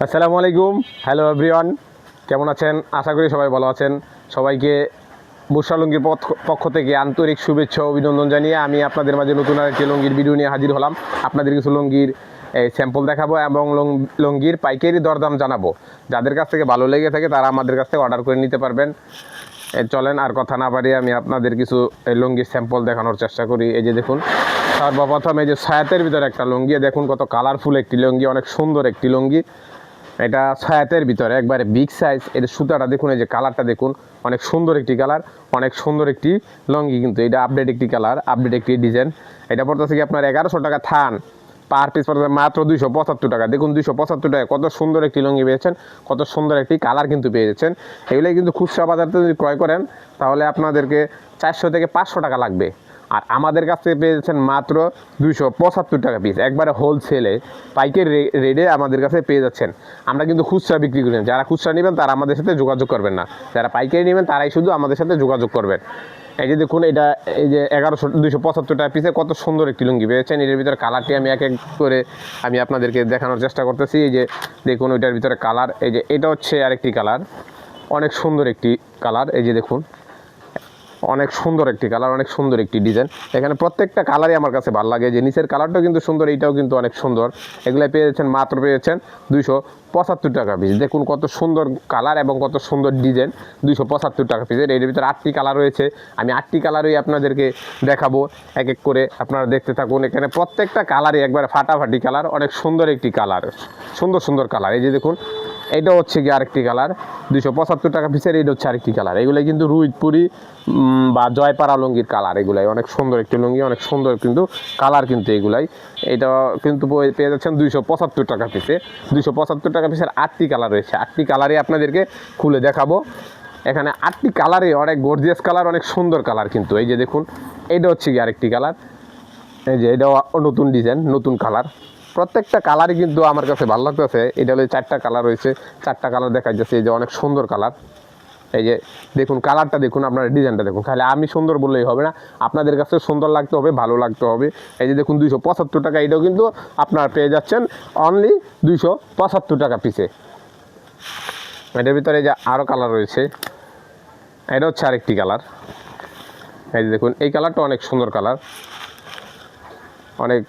আসসালামু আলাইকুম। Hello everyone কেমন আছেন? আশা করি সবাই ভালো আছেন। সবাইকে বুসরা লুঙ্গির পথ- পক্ষ থেকে আন্তরিক শুভেচ্ছা অভিনন্দন জানিয়ে আমি আপনাদের মাঝে নতুন আরেকটি লুঙ্গির ভিডিও নিয়ে হাজির হলাম। আপনাদের কিছু লুঙ্গির স্যাম্পল দেখাবো এবং লুঙ্গির পাইকারি দরদাম জানাব। যাদের কাছ থেকে ভালো লেগে থাকে তারা আমাদের কাছ থেকে অর্ডার করে নিতে পারবেন। চলেন, আর কথা না বাড়িয়ে আমি আপনাদের কিছু লুঙ্গির স্যাম্পল দেখানোর চেষ্টা করি। এই যে দেখুন, সর্বপ্রথম এই যে ছায়াতের ভিতরে একটা লুঙ্গি, দেখুন কত কালারফুল একটি লুঙ্গি, অনেক সুন্দর একটি লুঙ্গি। এটা ছায়াতের ভিতরে, একবারে বিগ সাইজ এর সুতাটা দেখুন, এই যে কালারটা দেখুন, অনেক সুন্দর একটি কালার অনেক সুন্দর একটি লঙ্গি কিন্তু, এটা আপডেট একটি কালার আপডেট একটি ডিজাইন এটা পড়তেছে কি আপনার এগারোশো টাকা থান পার পিস পড়তেছে মাত্র দুইশো পঁচাত্তর টাকা, দেখুন দুইশো পঁচাত্তর টাকা কত সুন্দর একটি লঙ্গি পেয়েছেন, কত সুন্দর একটি কালার কিন্তু পেয়ে যাচ্ছেন এগুলো কিন্তু খুচরা বাজার থেকে যদি ক্রয় করেন, তাহলে আপনাদেরকে চারশো থেকে পাঁচশো টাকা লাগবে। আর আমাদের কাছ থেকে পেয়ে যাচ্ছেন মাত্র দুইশো পঁচাত্তর টাকা পিস একবারে হোলসেলে পাইকারি রে- রেটে আমাদের কাছে পেয়ে যাচ্ছেন। আমরা কিন্তু খুচরা বিক্রি করি যারা খুচরা নেবেন, তারা আমাদের সাথে যোগাযোগ করবেন না। যারা পাইকারি নেবেন, তারাই শুধু আমাদের সাথে যোগাযোগ করবেন। এই যে দেখুন, এটা এই যে এগারোশো, দুইশো পঁচাত্তর টাকা পিসে কত সুন্দর একটি লুঙ্গি পেয়েছেন। এটার ভিতরে কালারটি আমি এক এক করে আমি আপনাদেরকে দেখানোর চেষ্টা করতেছি। এই যে দেখুন, ওইটার ভিতরে কালার এই যে এটা হচ্ছে আরেকটি কালার অনেক সুন্দর একটি কালার এই যে দেখুন অনেক সুন্দর একটি কালার অনেক সুন্দর একটি ডিজাইন এখানে প্রত্যেকটা কালারই আমার কাছে ভালো লাগে। যে নিচের কালারটাও কিন্তু সুন্দর, এইটাও কিন্তু অনেক সুন্দর। এগুলো পেয়েছেন মাত্র পেয়েছেন দুইশো পঁচাত্তর টাকা পিস দেখুন কত সুন্দর কালার এবং কত সুন্দর ডিজাইন দুইশো পঁচাত্তর টাকা পিসের এর ভিতরে আটটি কালার রয়েছে। আমি আটটি কালারই আপনাদেরকে দেখাবো এক এক করে। আপনারা দেখতে থাকুন। এখানে প্রত্যেকটা কালারই একবার ফাটাফাটি কালার অনেক সুন্দর একটি কালার সুন্দর সুন্দর কালার এই যে দেখুন এটা হচ্ছে কি আরেকটি কালার। দুইশো পঁচাত্তর টাকা পিসের এটা হচ্ছে আরেকটি কালার। এগুলো কিন্তু রুইতপুরি বা জয়পাড়া লুঙ্গির কালার এগুলাই। অনেক সুন্দর একটি লুঙ্গি, অনেক সুন্দর কিন্তু কালার কিন্তু এগুলাই। এটা কিন্তু পেয়ে যাচ্ছেন দুইশো পঁচাত্তর টাকা পিসে দুইশো পঁচাত্তর টাকা পিসের আটটি কালার রয়েছে। আটটি কালারই আপনাদেরকে খুলে দেখাবো। এখানে আটটি কালারে অনেক গর্জিয়াস কালার, অনেক সুন্দর কালার কিন্তু। এই যে দেখুন, এইটা হচ্ছে কি আরেকটি কালার। এই যে এটাও নতুন ডিজাইন নতুন কালার। প্রত্যেকটা কালারই কিন্তু আমার কাছে ভালো লাগতেছে। এটা হলো চারটা কালার রয়েছে। চারটা কালার দেখা যাচ্ছে এই যে অনেক সুন্দর কালার এই যে দেখুন কালারটা দেখুন, আপনার ডিজাইনটা দেখুন। খালি আমি সুন্দর বললেই হবে না, আপনাদের কাছে সুন্দর লাগতে হবে, ভালো লাগতে হবে। এই যে দেখুন, দুইশো পঁচাত্তর টাকা, এটাও কিন্তু আপনারা পেয়ে যাচ্ছেন অনলি দুইশো পঁচাত্তর টাকা পিসে এটার ভিতরে এই যে আরও কালার রয়েছে, এটা হচ্ছে আরেকটি কালার এই যে দেখুন, এই কালারটা অনেক সুন্দর কালার অনেক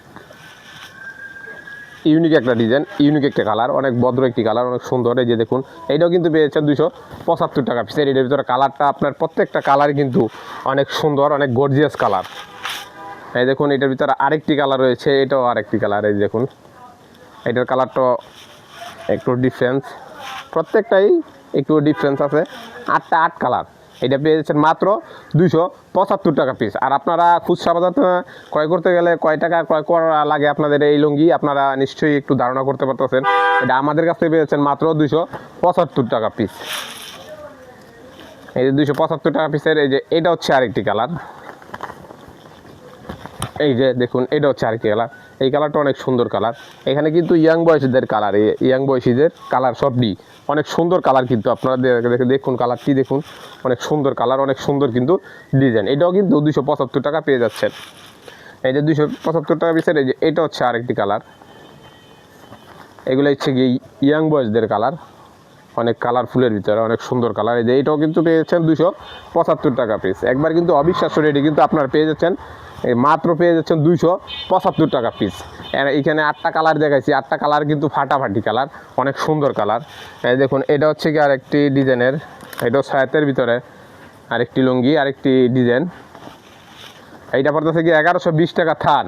ইউনিক একটা ডিজাইন, ইউনিক একটা কালার, অনেক ভদ্র একটি কালার, অনেক সুন্দর। এই যে দেখুন, এইটাও কিন্তু পেয়েছেন দুশো পঁচাত্তর টাকা পিসের এটার ভিতরে কালারটা আপনার প্রত্যেকটা কালার কিন্তু অনেক সুন্দর, অনেক গর্জিয়াস কালার। এই দেখুন, এটার ভিতরে আরেকটি কালার রয়েছে, এটাও আরেকটি কালার। এই দেখুন, এটার কালারটা একটু ডিফারেন্স প্রত্যেকটাই একটু ডিফারেন্স আছে। আটটা আট কালার। এটা পেয়েছেন মাত্র দুইশো পঁচাত্তর টাকা পিস আর আপনারা খুচরা বাজার ক্রয় করতে গেলে কয় টাকা ক্রয় করা লাগে আপনাদের এই লুঙ্গি? আপনারা নিশ্চয়ই একটু ধারণা করতে পারতেছেন। এটা আমাদের কাছ থেকে পেয়েছেন মাত্র দুইশো পঁচাত্তর টাকা পিস এই যে দুইশো পঁচাত্তর টাকা পিসের এই যে এটা হচ্ছে আরেকটি কালার এই যে দেখুন, এটা হচ্ছে আরেকটি কালার এই কালারটা অনেক সুন্দর কালার এখানে কিন্তু ইয়াং বয়সীদের কালার ইয়াং বয়সীদের কালার সবটি অনেক সুন্দর কালার কিন্তু আপনারা দেখে- দেখুন কালারটি দেখুন। অনেক সুন্দর কালার অনেক সুন্দর কিন্তু ডিজাইন এটাও কিন্তু দুশো পঁচাত্তর টাকা পেয়ে যাচ্ছেন। এই যে দুশো পঁচাত্তর টাকা পিসের, এই যে এটা হচ্ছে আরেকটি কালার এগুলো হচ্ছে গিয়ে ইয়াং বয়সদের কালার অনেক কালারফুলের ভিতরে, অনেক সুন্দর কালার এই যে এটাও কিন্তু পেয়েছেন দুশো পঁচাত্তর টাকা পিস একবার কিন্তু অবিশ্বাস্য রেটে কিন্তু আপনারা পেয়ে যাচ্ছেন। এই মাত্র পেয়ে যাচ্ছেন দুইশো পঁচাত্তর টাকা পিস এখানে আটটা কালার দেখাইছি। আটটা কালার কিন্তু ফাটাফাটি কালার অনেক সুন্দর কালার এই দেখুন, এটা হচ্ছে কি আরেকটি ডিজাইনের, এটাও সায়াতের ভিতরে আরেকটি লুঙ্গি, আরেকটি ডিজাইন। এইটা পড়তেছে কি এগারোশো বিশ টাকা থান।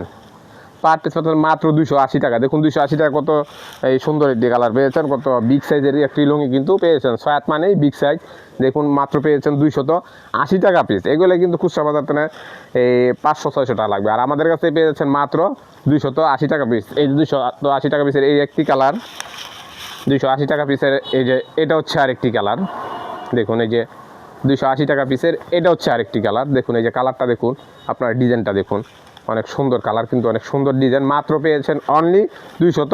পার পিস মাত্র দুশো আশি টাকা। দেখুন দুশো আশি টাকা কত এই সুন্দর একটি কালার পেয়েছেন, কত বিগ সাইজের একটি লুঙ্গি কিন্তু পেয়েছেন। ছয়াত মানেই বিগ সাইজ দেখুন, মাত্র পেয়েছেন দুইশত আশি টাকা পিস এগুলো কিন্তু খুচরা বাজার এই পাঁচশো, ছয়শো টাকা লাগবে। আর আমাদের কাছে পেয়েছেন মাত্র দুইশত আশি টাকা পিস এই দুইশো আশি টাকা পিসের এই একটি কালার দুইশো আশি টাকা পিসের এই যে, এটা হচ্ছে আরেকটি কালার দেখুন, এই যে দুইশো আশি টাকা পিসের এটা হচ্ছে আরেকটি কালার দেখুন, এই যে কালারটা দেখুন, আপনার ডিজাইনটা দেখুন। অনেক সুন্দর কালার, কিন্তু অনেক সুন্দর ডিজাইন। মাত্র পেয়েছেন অনলি দুইশত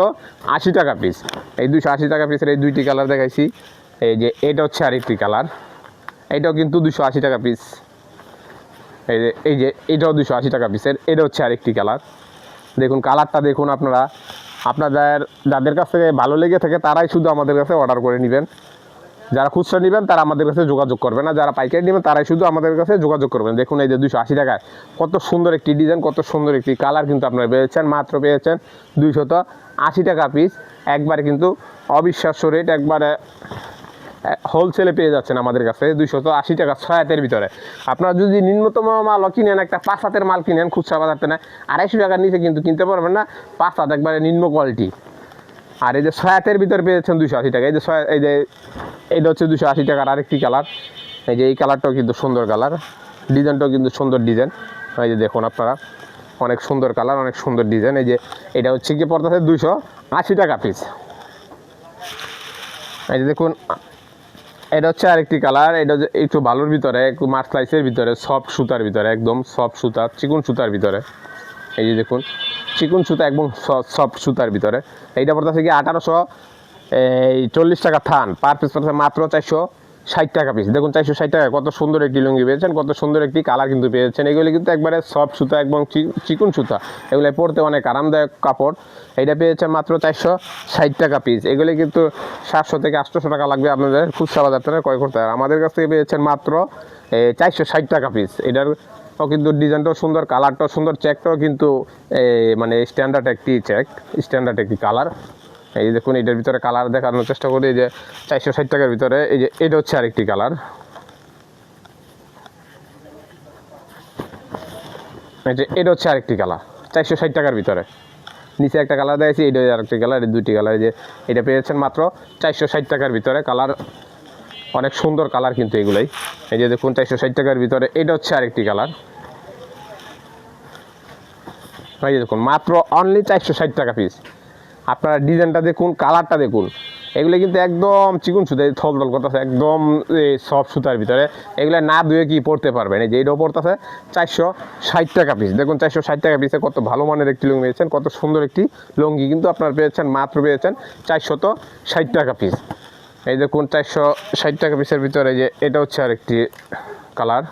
আশি টাকা পিস এই দুইশো আশি টাকা পিসের এই দুইটি কালার দেখাইছি। এই যে, এটা হচ্ছে আরেকটি কালার। এটাও কিন্তু দুশো আশি টাকা পিস এই যে এই যে, এটাও দুশো আশি টাকা পিসের এটা হচ্ছে আরেকটি কালার। দেখুন, কালারটা দেখুন আপনারা। আপনাদের, যাদের কাছ থেকে ভালো লেগে থাকে, তারাই শুধু আমাদের কাছে অর্ডার করে নেবেন। যারা খুচরা নেবেন, তারা আমাদের কাছে যোগাযোগ করবেন না। যারা পাইকারি নেবেন, তারাই শুধু আমাদের কাছে যোগাযোগ করবেন। দেখুন এই যে দুশো আশি টাকায় কত সুন্দর একটি ডিজাইন, কত সুন্দর একটি কালার কিন্তু আপনারা পেয়েছেন, মাত্র পেয়েছেন দুইশত আশি টাকা পিস একবারে কিন্তু অবিশ্বাস্য রেট একবারে হোলসেলে পেয়ে যাচ্ছেন আমাদের কাছে দুইশত আশি টাকা ছয় হাতের ভিতরে। আপনারা যদি নিম্নতম মাল কিনেন, একটা পাঁচ হাতের মাল কিনেন খুচরা বাজারতে না আড়াইশো টাকার নিচে কিন্তু কিনতে পারবেন না। পাঁচ হাত একবারে নিম্ন কোয়ালিটি আর এই যে ছয় হাতের ভিতরে পেয়েছেন দুশো আশি টাকা। এই যে ছয়, এই যে এইটা হচ্ছে দুশো আশি টাকার আরেকটি কালার। এই যে এই কালারটাও কিন্তু সুন্দর কালার। ডিজাইনটাও কিন্তু সুন্দর ডিজাইন। এই যে দেখুন আপনারা, অনেক সুন্দর কালার, অনেক সুন্দর ডিজাইন। এই যে এটা হচ্ছে কি পড়তেছে দুশো আশি টাকা পিস এই যে দেখুন, এটা হচ্ছে আরেকটি কালার। এটা একটু ভালোর ভিতরে, একটু মাছ স্লাইসের ভিতরে সফট সুতার ভিতরে, একদম সফট সুতা, চিকুন সুতার ভিতরে। এই যে দেখুন, চিকুন সুতা একদম সফট সুতার ভিতরে। এইটা পড়তেছে কি আঠারোশো এই চল্লিশ টাকা থান পার পিস পড়তেছে মাত্র চারশো ষাট টাকা পিস দেখুন চারশো ষাট টাকা, কত সুন্দর একটি লুঙ্গি পেয়েছেন, কত সুন্দর একটি কালার কিন্তু পেয়েছেন। এগুলি কিন্তু একবারে সফট সুতা এবং চিকুন সুতা। এগুলো পরতে অনেক আরামদায়ক কাপড়। এটা পেয়েছেন মাত্র চারশো ষাট টাকা পিস এগুলি কিন্তু সাতশো থেকে আটশোশো টাকা লাগবে আপনাদের খুচরা বাজার থেকে ক্রয় করতে। হবে আমাদের কাছ থেকে পেয়েছেন মাত্র চারশো ষাট টাকা পিস এটার কিন্তু ডিজাইনটাও সুন্দর কালারটাও সুন্দর চেকটাও কিন্তু মানে স্ট্যান্ডার্ড একটি চেক স্ট্যান্ডার্ড একটি কালার এই দেখুন, এটার ভিতরে কালার দেখানোর চেষ্টা করি যে চারশো ষাট টাকার ভিতরে, এই যে এটা হচ্ছে আরেকটি কালার এই যে এটা হচ্ছে আরেকটি কালার চারশো ষাট টাকার ভিতরে। নিচে একটা কালার দিয়েছি এটা আরেকটি কালার এই দুটি কালার যে এটা পেয়েছেন মাত্র চারশো ষাট টাকার ভিতরে কালার অনেক সুন্দর কালার কিন্তু এগুলাই। এই যে দেখুন, চারশো ষাট টাকার ভিতরে, এটা হচ্ছে আরেকটি কালার এই যে দেখুন, মাত্র অনলি চারশো ষাট টাকা পিস আপনারা ডিজাইনটা দেখুন, কালারটা দেখুন। এগুলো কিন্তু একদম চিকুন সুতা থল থল করতেছে, একদম সফট সুতার ভিতরে। এগুলো না ধুয়ে কি পড়তে পারবেন এই যে এইটাও পড়তেছে, চারশো ষাট টাকা পিস দেখুন, চারশো ষাট টাকা পিসে কত ভালো মানের একটি লুঙ্গি পেয়েছেন, কত সুন্দর একটি লুঙ্গি কিন্তু আপনারা পেয়েছেন, মাত্র পেয়েছেন চারশত ষাট টাকা পিস এই দেখুন, চারশো ষাট টাকা পিসের ভিতরে যে এটা হচ্ছে আরেকটি কালার।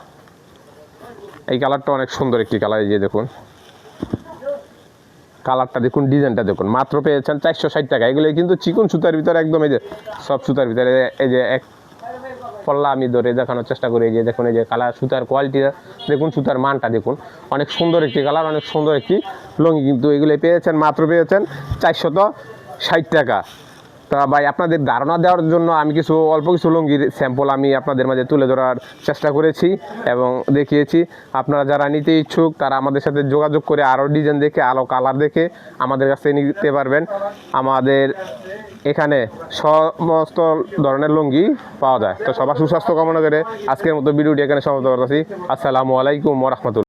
এই কালারটা অনেক সুন্দর একটি কালার, এই যে দেখুন। কালারটা দেখুন, ডিজাইনটা দেখুন। মাত্র পেয়েছেন চারশো ষাট টাকা। এগুলো কিন্তু চিকন সুতার ভিতরে একদম এই যে সব সুতার ভিতরে, এই যে এক পল্লা আমি ধরে দেখানোর চেষ্টা করি, এই যে দেখুন, এই যে কালার, সুতার কোয়ালিটিটা দেখুন, সুতার মানটা দেখুন। অনেক সুন্দর একটি কালার, অনেক সুন্দর একটি লঙ্গি কিন্তু এগুলো পেয়েছেন, মাত্র পেয়েছেন চারশত ষাট টাকা। তা ভাই, আপনাদের ধারণা দেওয়ার জন্য আমি কিছু, অল্প কিছু লুঙ্গির স্যাম্পল আমি আপনাদের মাঝে তুলে ধরার চেষ্টা করেছি এবং দেখিয়েছি। আপনারা যারা নিতে ইচ্ছুক, তারা আমাদের সাথে যোগাযোগ করে আরও ডিজাইন দেখে আলো কালার দেখে আমাদের কাছে নিতে পারবেন। আমাদের এখানে সমস্ত ধরনের লুঙ্গি পাওয়া যায়। তো সবার সুস্বাস্থ্য কামনা করে আজকের মতো ভিডিওটি এখানে সমাপ্ত করতেছি। আসসালামু আলাইকুম রহমতুল্লাহ।